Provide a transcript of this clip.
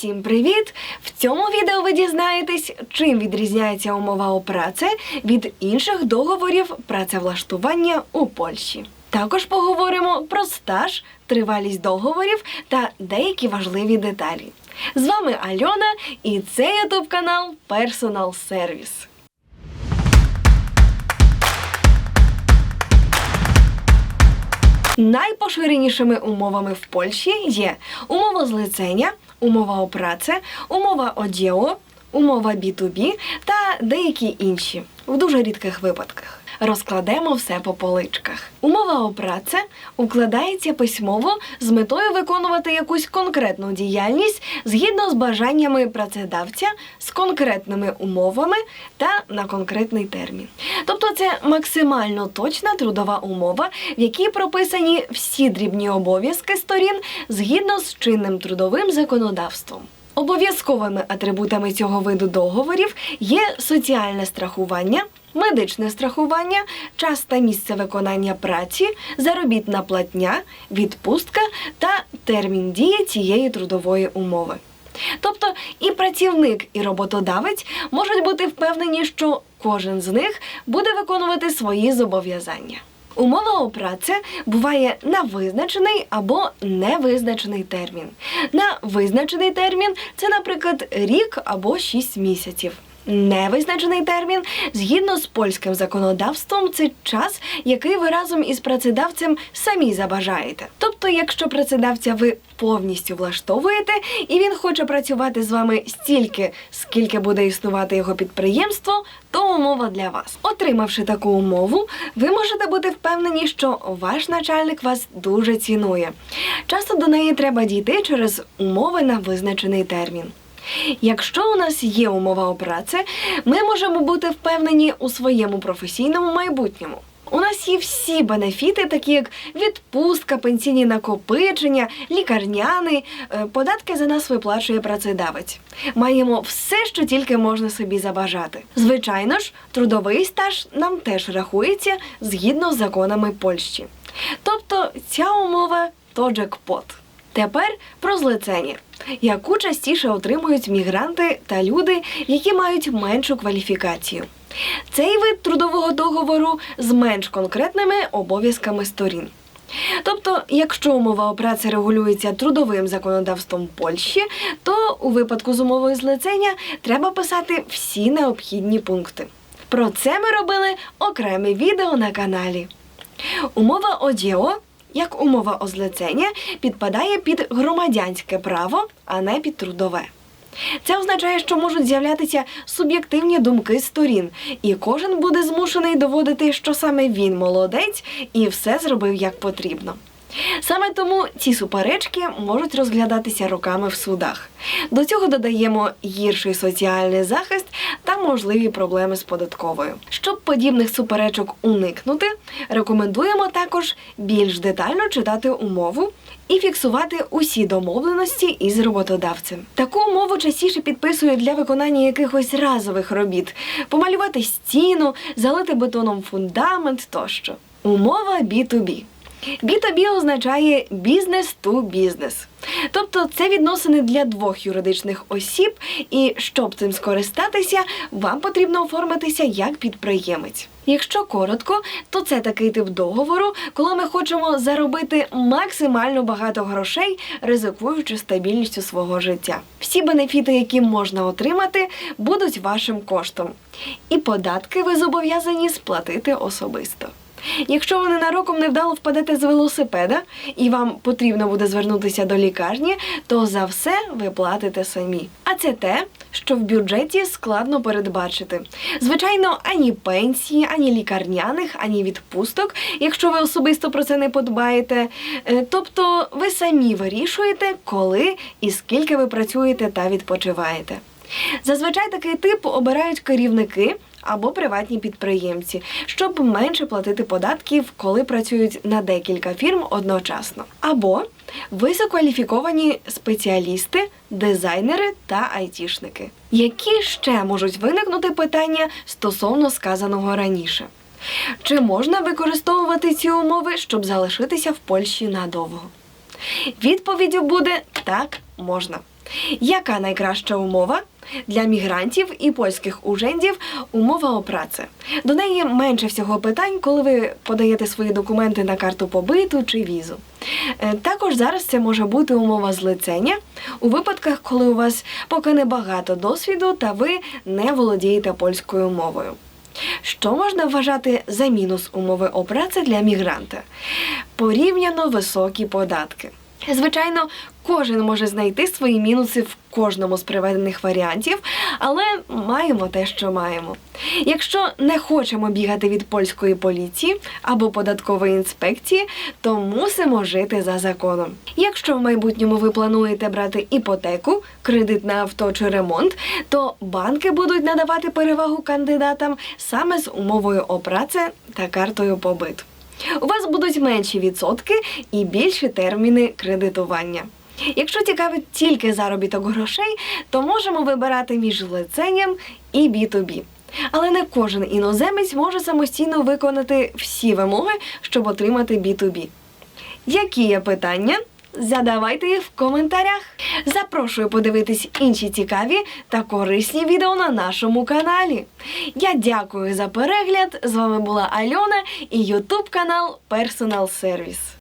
Усім привіт! В цьому відео ви дізнаєтесь, чим відрізняється умова о праці від інших договорів працевлаштування у Польщі. Також поговоримо про стаж, тривалість договорів та деякі важливі деталі. З вами Альона і це ютуб канал Personal Service. Найпоширенішими умовами в Польщі є умова злицення, умова праці, умова одіо, умова B2B та деякі інші в дуже рідких випадках. Розкладемо все по поличках. Умова о праці укладається письмово з метою виконувати якусь конкретну діяльність згідно з бажаннями працедавця з конкретними умовами та на конкретний термін. Тобто це максимально точна трудова умова, в якій прописані всі дрібні обов'язки сторін згідно з чинним трудовим законодавством. Обов'язковими атрибутами цього виду договорів є соціальне страхування, медичне страхування, час та місце виконання праці, заробітна платня, відпустка та термін дії цієї трудової умови. Тобто і працівник, і роботодавець можуть бути впевнені, що кожен з них буде виконувати свої зобов'язання. Умова о праці буває на визначений або невизначений термін. На визначений термін це, наприклад, рік або 6 місяців. Невизначений термін згідно з польським законодавством це час, який ви разом із працедавцем самі забажаєте. Тобто, якщо працедавця ви повністю влаштовуєте, і він хоче працювати з вами стільки, скільки буде існувати його підприємство, то умова для вас. Отримавши таку умову, ви можете бути впевнені, що ваш начальник вас дуже цінує. Часто до неї треба дійти через умови на визначений термін. Якщо у нас є умова праці, ми можемо бути впевнені у своєму професійному майбутньому. У нас є всі бенефіти, такі як відпустка, пенсійні накопичення, лікарняний, е, податки за нас виплачує працедавець. Маємо все, що тільки можна собі забажати. Звичайно ж, трудовий стаж нам теж рахується згідно з законами Польщі. Тобто ця умова то джекпот. Тепер про злицення, яку частіше отримують мігранти та люди, які мають меншу кваліфікацію. Цей вид трудового договору з менш конкретними обов'язками сторін. Тобто, якщо умова праці регулюється трудовим законодавством Польщі, то у випадку з умовою злицення треба писати всі необхідні пункти. Про це ми робили окреме відео на каналі. Умова ОДІО, як умова о підпадає під громадянське право, а не під трудове. Це означає, що можуть з'являтися суб'єктивні думки сторін, і кожен буде змушений доводити, що саме він молодець і все зробив як потрібно. Саме тому ці суперечки можуть розглядатися роками в судах. До цього додаємо гірший соціальний захист та можливі проблеми з податковою. Щоб подібних суперечок уникнути, рекомендуємо також більш детально читати умову і фіксувати усі домовленості із роботодавцем. Таку умову частіше підписують для виконання якихось разових робіт: помалювати стіну, залити бетоном фундамент тощо. Умова B2B. B2B означає бізнес ту бізнес. Тобто це відносини для двох юридичних осіб, і щоб цим скористатися, вам потрібно оформитися як підприємець. Якщо коротко, то це такий тип договору, коли ми хочемо заробити максимально багато грошей, ризикуючи стабільністю свого життя. Всі бенефіти, які можна отримати, будуть вашим коштом, і податки ви зобов'язані сплатити особисто. Якщо ви ненароком невдало впадете з велосипеда і вам потрібно буде звернутися до лікарні, то за все ви платите самі. А це те, що в бюджеті складно передбачити. Звичайно, ані пенсії, ані лікарняних, ані відпусток, якщо ви особисто про це не подбаєте. Е, Тобто ви самі вирішуєте, коли і скільки ви працюєте та відпочиваєте. Зазвичай такий тип обирають керівники або приватні підприємці, щоб менше платити податків, коли працюють на декілька фірм одночасно. Або висококваліфіковані спеціалісти, дизайнери та айтішники. Які ще можуть виникнути питання стосовно сказаного раніше? Чи можна використовувати ці умови, щоб залишитися в Польщі надовго? Відповіддю буде так можна. Яка найкраща умова для мігрантів і польських ужендів умова о праці? До неї менше всього питань, коли ви подаєте свої документи на карту побиту чи візу. Е, Також зараз це може бути умова злицення у випадках, коли у вас поки не багато досвіду та ви не володієте польською мовою. Що можна вважати за мінус умови о праці для мігранта? Порівняно високі податки. Звичайно, кожен може знайти свої мінуси в кожному з приведених варіантів, але маємо те, що маємо. Якщо не хочемо бігати від польської поліції або податкової інспекції, то мусимо жити за законом. Якщо в майбутньому ви плануєте брати іпотеку, кредит на авто чи ремонт, то банки будуть надавати перевагу кандидатам саме з умовою о праці та картою побиту. У вас будуть менші відсотки і більші терміни кредитування. Якщо цікавить тільки заробіток грошей, то можемо вибирати між лиценням і B2B. Але не кожен іноземець може самостійно виконати всі вимоги, щоб отримати B2B. Які є питання? Задавайте їх в коментарях. Запрошую подивитись інші цікаві та корисні відео на нашому каналі. Я дякую за перегляд. З вами була Альона і Ютуб канал Personal Service.